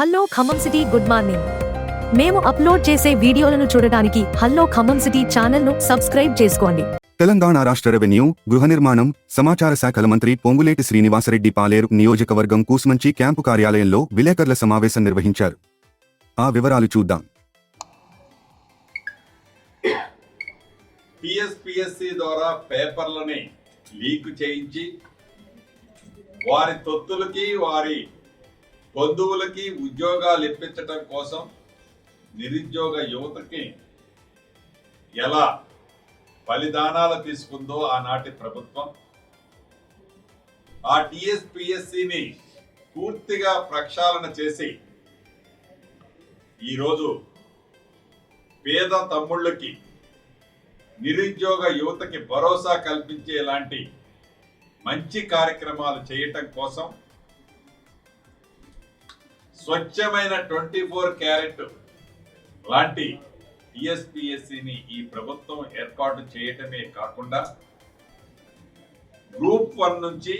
Hello Khammam city good morning. మేము upload చేసే వీడియోలను చూడటానికి హలో ఖమ్మం సిటీ ఛానల్ను సబ్స్క్రైబ్ చేసుకోండి. తెలంగాణ రాష్ట్ర రెవెన్యూ గృహ నిర్మాణం సమాచార శాఖల మంత్రి పొంగులేటి శ్రీనివాసరెడ్డి పాలేరు నియోజకవర్గం కూసుమంచి క్యాంపు కార్యాలయంలో విలేకరుల సమావేశం నిర్వహించారు. ఆ వివరాలు చూద్దాం. టిఎస్పిఎస్సి ద్వారా పేపర్లని లీక్ చేయించి వారి తొత్తులకి వారి బంధువులకి ఉద్యోగాలు ఇప్పించటం కోసం నిరుద్యోగ యువతకి ఎలా బలిదానాలు తీసుకుందో ఆనాటి ప్రభుత్వం ఆ టిఎస్పిఎస్సిని పూర్తిగా ప్రక్షాళన చేసి ఈరోజు పేద తమ్ముళ్ళకి నిరుద్యోగ యువతకి భరోసా కల్పించేలాంటి మంచి కార్యక్రమాలు చేయటం కోసం స్వచ్ఛమైన ట్వంటీ ఫోర్ క్యారెట్ లాంటి టిఎస్పిఎస్సిని ఈ ప్రభుత్వం ఏర్పాటు చేయటమే కాకుండా గ్రూప్ వన్ నుంచి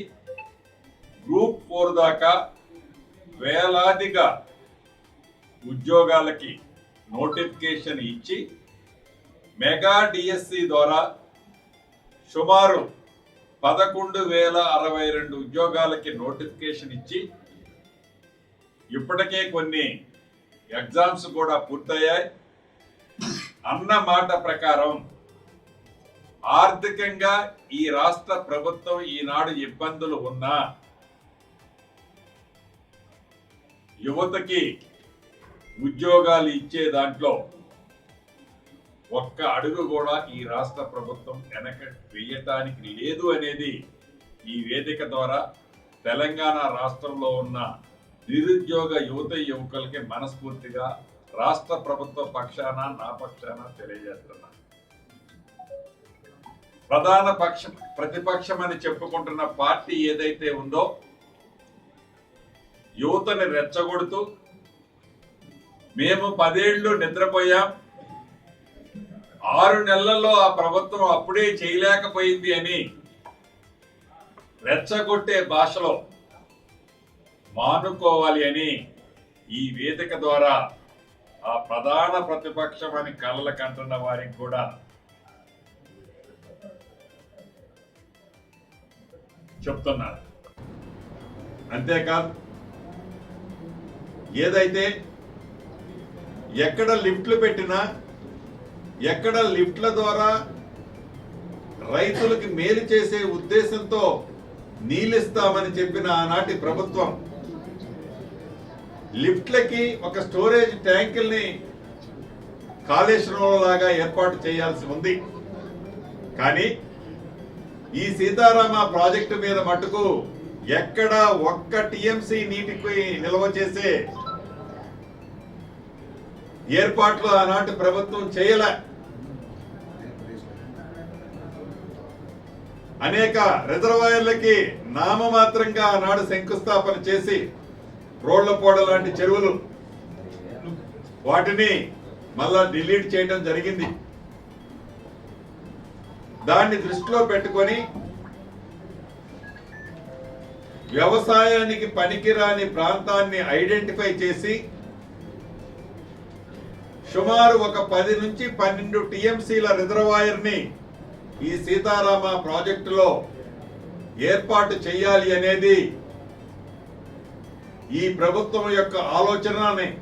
గ్రూప్ ఫోర్ దాకా వేలాదిగా ఉద్యోగాలకి నోటిఫికేషన్ ఇచ్చి మెగా డిఎస్సి ద్వారా సుమారు పదకొండు వేల అరవై రెండు ఉద్యోగాలకి నోటిఫికేషన్ ఇచ్చి ఇప్పటికే కొన్ని ఎగ్జామ్స్ కూడా పూర్తయ్యాయి. అన్న మాట ప్రకారం ఆర్థికంగా ఈ రాష్ట్ర ప్రభుత్వం ఈనాడు ఇబ్బందులు ఉన్నా యువతకి ఉద్యోగాలు ఇచ్చే దాంట్లో ఒక్క అడుగు కూడా ఈ రాష్ట్ర ప్రభుత్వం వెనక వేయటానికి లేదు అనేది ఈ వేదిక ద్వారా తెలంగాణ రాష్ట్రంలో ఉన్న నిరుద్యోగ యువత యువకులకి మనస్ఫూర్తిగా రాష్ట్ర ప్రభుత్వ పక్షాన నా పక్షాన తెలియజేస్తున్నా. ప్రధాన పక్షం ప్రతిపక్షం అని చెప్పుకుంటున్న పార్టీ ఏదైతే ఉందో యువతని రెచ్చగొడుతూ మేము పదేళ్ళు నిద్రపోయాం. ఆరు నెలల్లో ఆ ప్రభుత్వం అప్పుడే చేయలేకపోయింది అని రెచ్చగొట్టే భాషలో మానుకోవాలి అని ఈ వేదిక ద్వారా ఆ ప్రధాన ప్రతిపక్షం అని కళ్ళ కంటున్న వారికి కూడా చెప్తున్నారు. అంతేకాదు ఏదైతే ఎక్కడ లిఫ్ట్లు పెట్టినా ఎక్కడ లిఫ్ట్ల ద్వారా రైతులకి మేలు చేసే ఉద్దేశంతో నీళ్ళిస్తామని చెప్పిన ఆనాటి ప్రభుత్వం లిఫ్ట్లకి ఒక స్టోరేజ్ ట్యాంకుల్ని కాళేశ్వరంలో లాగా ఏర్పాటు చేయాల్సి ఉంది. కానీ ఈ సీతారామ ప్రాజెక్టు మీద మటుకు ఎక్కడ ఒక్క టీఎంసీ నీటికి నిల్వ చేసే ఏర్పాట్లు ఆనాటి ప్రభుత్వం చేయలే. అనేక రిజర్వాయర్లకి నామమాత్రంగా ఆనాడు శంకుస్థాపన చేసి రోళ్ళపోడ లాంటి చెరువులు. వాటిని మళ్ళా డిలీట్ చేయడం జరిగింది. దాన్ని దృష్టిలో పెట్టుకొని వ్యవసాయానికి పనికిరాని ప్రాంతాన్ని ఐడెంటిఫై చేసి సుమారు ఒక పది నుంచి పన్నెండు టిఎంసీల రిజర్వాయర్ని ఈ సీతారామ ప్రాజెక్టులో ఏర్పాటు చేయాలి అనేది ఈ ప్రభుత్వం యొక్క ఆలోచనని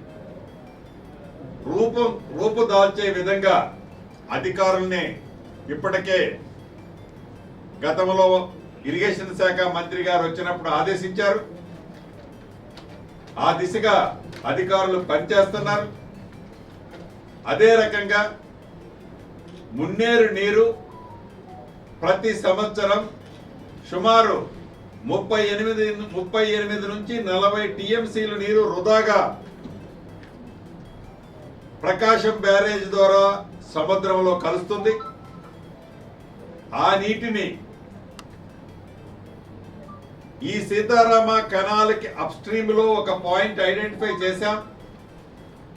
రూపం రూపుదాల్చే విధంగా అధికారుల్ని ఇప్పటికే గతంలో ఇరిగేషన్ శాఖ మంత్రి గారు వచ్చినప్పుడు ఆదేశించారు. ఆ దిశగా అధికారులు పనిచేస్తున్నారు. అదే రకంగా మున్నేరు నీరు ప్రతి సంవత్సరం సుమారు ముప్పై ఎనిమిది ముప్పై ఎనిమిది నుంచి నలభై టీఎంసీలు నీరు వృధాగా. ప్రకాశం బ్యారేజ్ ద్వారా సముద్రంలో కలుస్తుంది. ఆ నీటిని ఈ సీతారామ కెనాల్కి అప్స్ట్రీమ్లో ఒక పాయింట్ ఐడెంటిఫై చేశాం.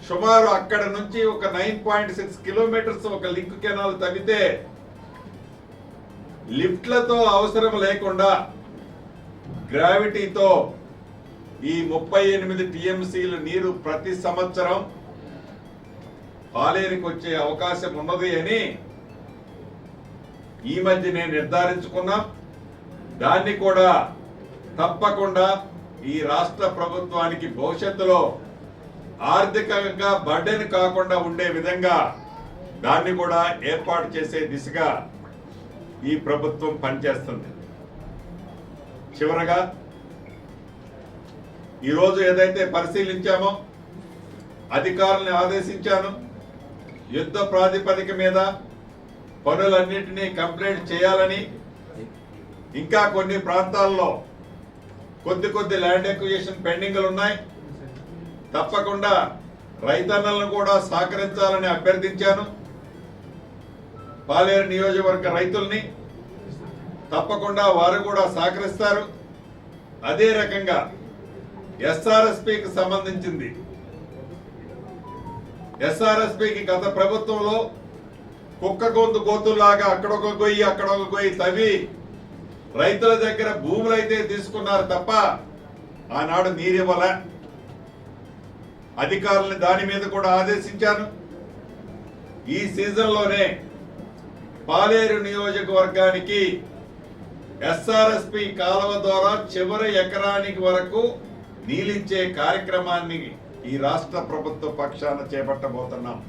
సుమారు అక్కడ నుంచి ఒక నైన్ పాయింట్ సిక్స్ కిలోమీటర్స్ ఒక లింక్ కెనాల్ తవ్వితే లిఫ్ట్లతో అవసరం లేకుండా గ్రావిటీతో ఈ ముప్పై ఎనిమిది టీఎంసీలు నీరు ప్రతి సంవత్సరం పాలేరుకి వచ్చే అవకాశం ఉన్నది అని ఈ మధ్య నేను నిర్ధారించుకున్నా. దాన్ని కూడా తప్పకుండా ఈ రాష్ట్ర ప్రభుత్వానికి భవిష్యత్తులో ఆర్థికంగా బర్డెన్ కాకుండా ఉండే విధంగా దాన్ని కూడా ఏర్పాటు చేసే దిశగా ఈ ప్రభుత్వం పనిచేస్తుంది. చివరగా ఈరోజు ఏదైతే పరిశీలించామో అధికారులను ఆదేశించాను. యుద్ధ ప్రాతిపదిక మీద పనులన్నింటినీ కంప్లీట్ చేయాలని. ఇంకా కొన్ని ప్రాంతాల్లో కొద్ది కొద్ది ల్యాండ్ ఎక్విజిషన్ పెండింగ్లు ఉన్నాయి. తప్పకుండా రైతన్నలను కూడా సహకరించాలని అభ్యర్థించాను. పాలేరు నియోజకవర్గ రైతుల్ని తప్పకుండా వారు కూడా సహకరిస్తారు. అదే రకంగా ఎస్ఆర్ఎస్పికి సంబంధించింది. ఎస్ఆర్ఎస్పికి గత ప్రభుత్వంలో కుక్క గొంతు గోతుల్లాగా అక్కడొక గొయ్యి అక్కడొక గొయ్యి తవ్వి రైతుల దగ్గర భూములు అయితే తీసుకున్నారు తప్ప ఆనాడు నీరివ్వల. అధికారులను దాని మీద కూడా ఆదేశించాను. ఈ సీజన్లోనే పాలేరు నియోజకవర్గానికి ఎస్ఆర్ఎస్పి కాలువ ద్వారా చివరి ఎకరానికి వరకు నీళ్ళిచ్చే కార్యక్రమాన్ని ఈ రాష్ట్ర ప్రభుత్వ పక్షాన చేపట్టబోతున్నాం.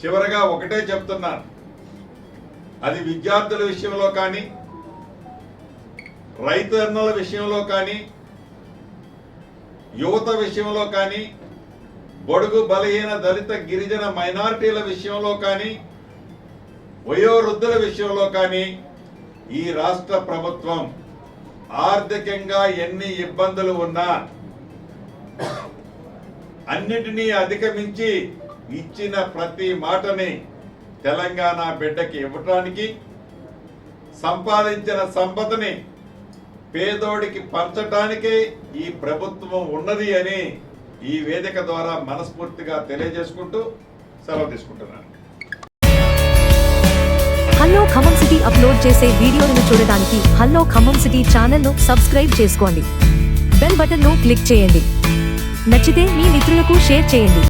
చివరగా ఒకటే చెప్తున్నాను. అది విద్యార్థుల విషయంలో కానీ రైతన్నల విషయంలో కానీ యువత విషయంలో కానీ బడుగు బలహీన దళిత గిరిజన మైనారిటీల విషయంలో కానీ వయోవృద్ధుల విషయంలో కానీ ఈ రాష్ట్ర ప్రభుత్వం ఆర్థికంగా ఎన్ని ఇబ్బందులు ఉన్నా అన్నిటినీ అధిగమించి ఇచ్చిన ప్రతి మాటని తెలంగాణ బిడ్డకి ఇవ్వటానికి సంపాదించిన సంపదని పేదోడికి పంచటానికే ఈ ప్రభుత్వం ఉన్నది అని ఈ వేదిక ద్వారా మనస్ఫూర్తిగా తెలియజేసుకుంటూ సెలవు తీసుకుంటున్నాను. హలో ఖమ్మం సిటీ అప్లోడ్ చేసే వీడియోలను చూడటానికి హలో ఖమ్మం సిటీ ఛానల్ను సబ్స్క్రైబ్ చేసుకోండి. బెల్ బటన్ను క్లిక్ చేయండి. నచ్చితే మీ మిత్రులకు షేర్ చేయండి.